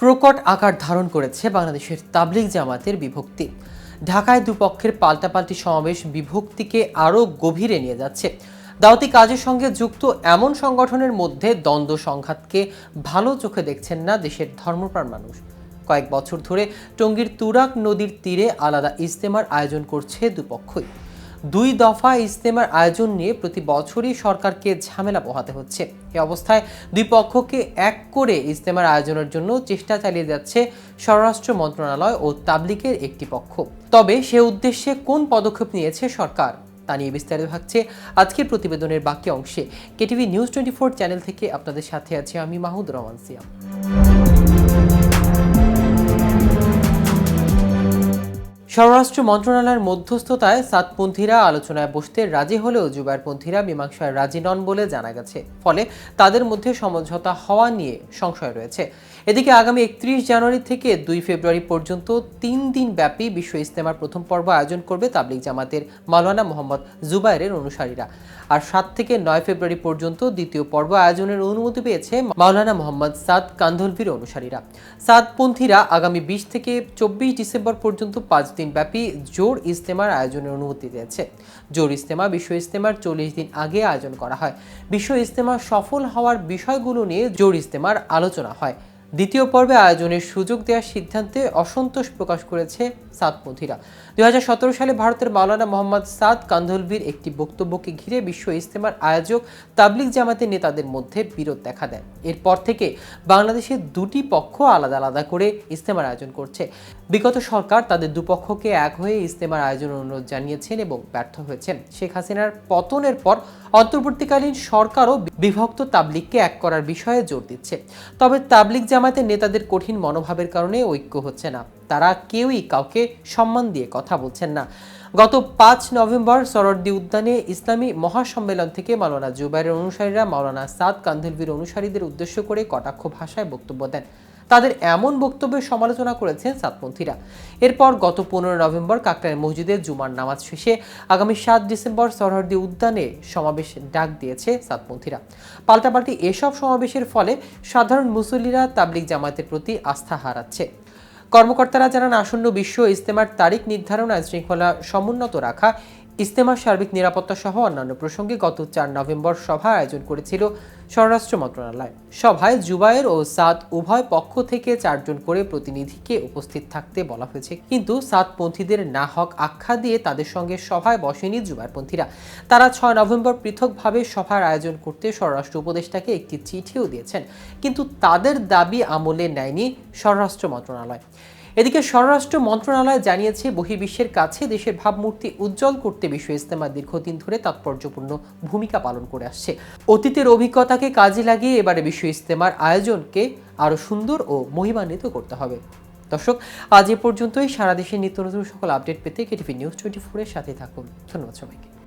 প্রকট আকার ধারণ করেছে বাংলাদেশের তাবলিগ জামাতের বিভক্তি। ঢাকায় দুপক্ষের পাল্টাপাল্টি সমাবেশ বিভক্তিকে আরও গভীরে নিয়ে যাচ্ছে। দাওয়াতি কাজের সঙ্গে যুক্ত এমন সংগঠনের মধ্যে দ্বন্দ্ব সংঘাতকে ভালো চোখে দেখছেন না দেশের ধর্মপ্রাণ মানুষ। কয়েক বছর ধরে টঙ্গীর তুরাক নদীর তীরে আলাদা ইজতেমার আয়োজন করছে দুপক্ষই। দুই দফা ইজতেমার আয়োজন নিয়ে প্রতি বছরই সরকারকে ঝামেলা পোহাতে হচ্ছে। এ অবস্থায় দুই পক্ষকে এক করে ইজতেমার আয়োজনের জন্য চেষ্টা চালিয়ে যাচ্ছে স্বরাষ্ট্র মন্ত্রণালয় ও তাবলিকের একটি পক্ষ। তবে সে উদ্দেশ্যে কোন পদক্ষেপ নিয়েছে সরকার, তা নিয়ে বিস্তারিত থাকছে আজকের প্রতিবেদনের বাকি অংশে। কেটিভি নিউজ টোয়েন্টি চ্যানেল থেকে আপনাদের সাথে আছি আমি মাহুদ রহমান সিয়াম। স্বরাষ্ট্র মন্ত্রণালয়ের মধ্যস্থতায় সাতপন্থীরা আলোচনায় বসতে রাজি হলেও জুবাইরপন্থীরা মীমাংসায় রাজি নন বলে জানা গেছে। ফলে তাদের মধ্যে সমঝোতা হওয়া নিয়ে সংশয় রয়েছে। এদিকে আগামী একত্রিশ জানুয়ারি থেকে দুই ফেব্রুয়ারি পর্যন্ত তিন দিন ব্যাপী বিশ্ব ইস্তেমার প্রথম পর্ব আয়োজন করবে তাবলিগ জামাতের মাওলানা মোহাম্মদ জুবাইরের অনুসারীরা। আর সাত থেকে নয় ফেব্রুয়ারি পর্যন্ত দ্বিতীয় পর্ব আয়োজনের অনুমতি পেয়েছে মাওলানা মোহাম্মদ সাদ কান্ধলভির অনুসারীরা। সাদপন্থীরা আগামী বিশ থেকে চব্বিশ ডিসেম্বর পর্যন্ত পাঁচ দিন ব্যাপী জোর ইজতেমার আয়োজনের অনুমতি দিয়েছে। জোর ইজতেমা, বিশ্ব ইজতেমার চল্লিশ দিন আগে আয়োজন করা হয়। বিশ্ব ইজতেমা সফল হওয়ার বিষয়গুলো নিয়ে জোর ইজতেমার আলোচনা হয়। দ্বিতীয় পর্বে আয়োজনের সুযোগ দেওয়ার সিদ্ধান্তে অসন্তোষ প্রকাশ করেছে সাদপন্থীরা দুই হাজার সালে ভারতের মাওলানা মোহাম্মদ সাদ কান্ধলভির একটি বক্তব্যকে ঘিরে বিশ্ব ইজতেমার আয়োজক তাবলিগ জামাতের নেতাদের মধ্যে বিরোধ দেখা দেয়। এরপর থেকে বাংলাদেশের দুটি পক্ষ আলাদা আলাদা করে ইজতেমার আয়োজন করছে। বিগত সরকার তাদের দুপক্ষকে এক হয়ে ইজতেমার আয়োজনের অনুরোধ জানিয়েছেন এবং ব্যর্থ হয়েছেন। শেখ হাসিনার পতনের পর অন্তর্বর্তীকালীন সরকারও বিভক্ত তাবলিগকে এক করার বিষয়ে জোর দিচ্ছে। তবে তাবলিগ জামাতের নেতাদের কঠিন মনোভাবের কারণে ঐক্য হচ্ছে না। তারা কেউই কাউকে সম্মান দিয়ে কথা বলছেন না। গত পাঁচ নভেম্বর সরদ্দি উদ্যানে ইসলামী মহাসম্মেলন থেকে মাওলানা জুবাইরের অনুসারীরা মাওলানা সাদ কান্ধলভির অনুসারীদের উদ্দেশ্য করে কটাক্ষ ভাষায় বক্তব্য দেন। তাদের এমন বক্তব্যের সমালোচনা করেছেন সাতপন্থীরা। এরপর গত পনেরো নভেম্বর কাকরাইল মসজিদে জুমার নামাজ শেষে আগামী সাত ডিসেম্বর সরহরদি উদ্যানে সমাবেশ ডাক দিয়েছে সাতপন্থীরা। পাল্টাপাল্টি এসব সমাবেশের ফলে সাধারণ মুসল্লিরা তাবলিগ জামায়াতের প্রতি আস্থা হারাচ্ছে। কর্মকর্তারা জানান, আসন্ন বিশ্ব ইজতেমার তারিখ নির্ধারণ আইন শৃঙ্খলা সমুন্নত রাখা ইজতেমার সার্বিক নিরাপত্তা সহ অন্যান্য প্রসঙ্গে গত চার নভেম্বর সভা আয়োজন করেছিল স্বরাষ্ট্র মন্ত্রণালয়। সভায় জুবায়ের ও সাদ উভয় পক্ষ থেকে চারজন করে প্রতিনিধিকে উপস্থিত থাকতে বলা হয়েছে। কিন্তু সাদপন্থীদের না হক আখ্যা দিয়ে তাদের সঙ্গে সভায় বসেনি জুবাইরপন্থীরা তারা ছয় নভেম্বর পৃথকভাবে সভার আয়োজন করতে স্বরাষ্ট্র উপদেষ্টাকে একটি চিঠিও দিয়েছেন। কিন্তু তাদের দাবি আমলে নেয়নি স্বরাষ্ট্র মন্ত্রণালয়। এদিকে স্বরাষ্ট্র মন্ত্রণালয় জানিয়েছে, বহির্বিশ্বের কাছে দেশের ভাবমূর্তি উজ্জ্বল করতে বিশ্ব ইস্তেমা দীর্ঘদিন ধরে তাৎপর্যপূর্ণ ভূমিকা পালন করে আসছে। অতীতের অভিজ্ঞতাকে কাজে লাগিয়ে এবারে বিশ্ব ইস্তেমার আয়োজনকে আরও সুন্দর ও মহিমান্বিত করতে হবে। দর্শক, আজ এ পর্যন্তই। সারা দেশের নিত্য নতুন সকল আপডেট পেতে কেটিভি নিউজ টোয়েন্টি ফোরের সাথে থাকুন। ধন্যবাদ সবাইকে।